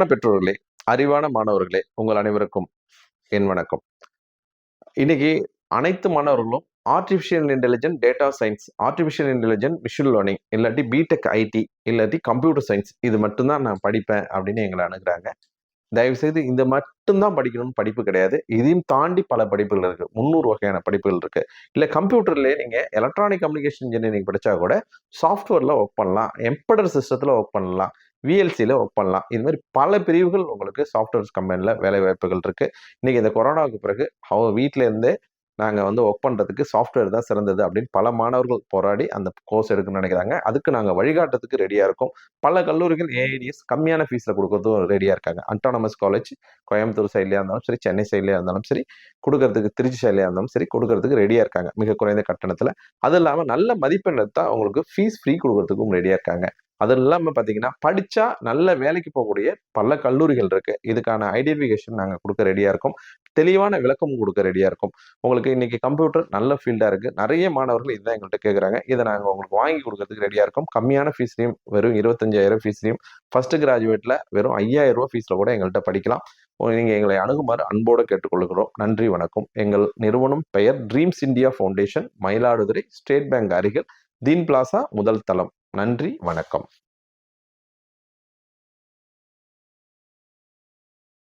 பெற்றோர்களே அறிவான மாணவர்களே உங்கள் அனைவருக்கும் என் வணக்கம். இன்னைக்கு அனைத்து மாணவர்களும் artificial intelligent data science artificial intelligent machine learning இல்லாட்டி பிடெக் ஐடி இல்லாட்டி கம்ப்யூட்டர் சயின்ஸ் இது மட்டும்தான் நான் படிப்பேன் அப்படின்னு எங்களை அணுகுறாங்க. தயவுசெய்து இந்த மட்டும்தான் படிக்கணும்னு படிப்பு கிடையாது. இதையும் தாண்டி பல படிப்புகள் இருக்கு. முந்நூறு வகையான படிப்புகள் இருக்கு. இல்லை கம்ப்யூட்டர்லேயே நீங்கள் எலக்ட்ரானிக் கம்யூனிகேஷன் இன்ஜினியரிங் படித்தா கூட சாஃப்ட்வேர்ல ஒர்க் பண்ணலாம். எம்படர் சிஸ்டத்தில் ஒர்க் பண்ணலாம். விஎல்சியில் ஒர்க் பண்ணலாம். இது மாதிரி பல பிரிவுகள் உங்களுக்கு சாஃப்ட்வேர்ஸ் கம்பெனியில் வேலை வாய்ப்புகள் இருக்குது இன்றைக்கி இந்த கொரோனாவுக்கு பிறகு அவங்க வீட்டிலேருந்தே நாங்கள் வந்து ஒர்க் பண்ணுறதுக்கு சாஃப்ட்வேர் தான் சிறந்தது அப்படின்னு பல மாணவர்கள் போராடி அந்த கோர்ஸ் எடுக்கணும்னு நினைக்கிறாங்க. அதுக்கு நாங்கள் வழிகாட்டுறதுக்கு ரெடியாக இருக்கோம். பல கல்லூரிகள் ஏஐடிஎஸ் கம்மியான ஃபீஸில் கொடுக்கறதும் ரெடியாக இருக்காங்க. அட்டானமஸ் காலேஜ் கோயம்புத்தூர் சைட்லேயே இருந்தாலும் சரி சென்னை சைட்லேயே இருந்தாலும் சரி கொடுக்கறதுக்கு திருச்சி சைட்லேயே இருந்தாலும் சரி கொடுக்கறதுக்கு ரெடியாக இருக்காங்க. மிக குறைந்த கட்டணத்தில். அது இல்லாமல் நல்ல மதிப்பெண் எடுத்தால் அவங்களுக்கு ஃபீஸ் ஃப்ரீ கொடுக்கறதுக்கும் ரெடியாக இருக்காங்க. அது இல்லாமல் பார்த்தீங்கன்னா படித்தா நல்ல வேலைக்கு போகக்கூடிய பல கல்லூரிகள் இருக்குது இதுக்கான ஐடென்டிஃபிகேஷன் நாங்கள் கொடுக்க ரெடியாக இருக்கோம். தெளிவான விளக்கம் கொடுக்க ரெடியாக இருக்கும். உங்களுக்கு இன்னைக்கு கம்ப்யூட்டர் நல்ல ஃபீல்டாக இருக்குது நிறைய மாணவர்கள் இதுதான் எங்கள்கிட்ட கேட்குறாங்க இதை நாங்கள் உங்களுக்கு வாங்கி கொடுக்கறதுக்கு ரெடியாக இருக்கோம். கம்மியான ஃபீஸ்லையும் வெறும் இருபத்தஞ்சாயிரம் ஃபீஸ்லையும் ஃபஸ்ட்டு கிராஜுவேட்டில் வெறும் ஐயாயிரம் ரூபா ஃபீஸில் கூட எங்கள்கிட்ட படிக்கலாம். நீங்கள் எங்களை அணுகுமாறு அன்போடு கேட்டுக்கொள்கிறோம். நன்றி வணக்கம். எங்கள் நிறுவனம் பெயர் dreams India foundation Mayiladuthurai state bank அருகில் தீன் பிளாசா முதல் தளம். நன்றி வணக்கம்.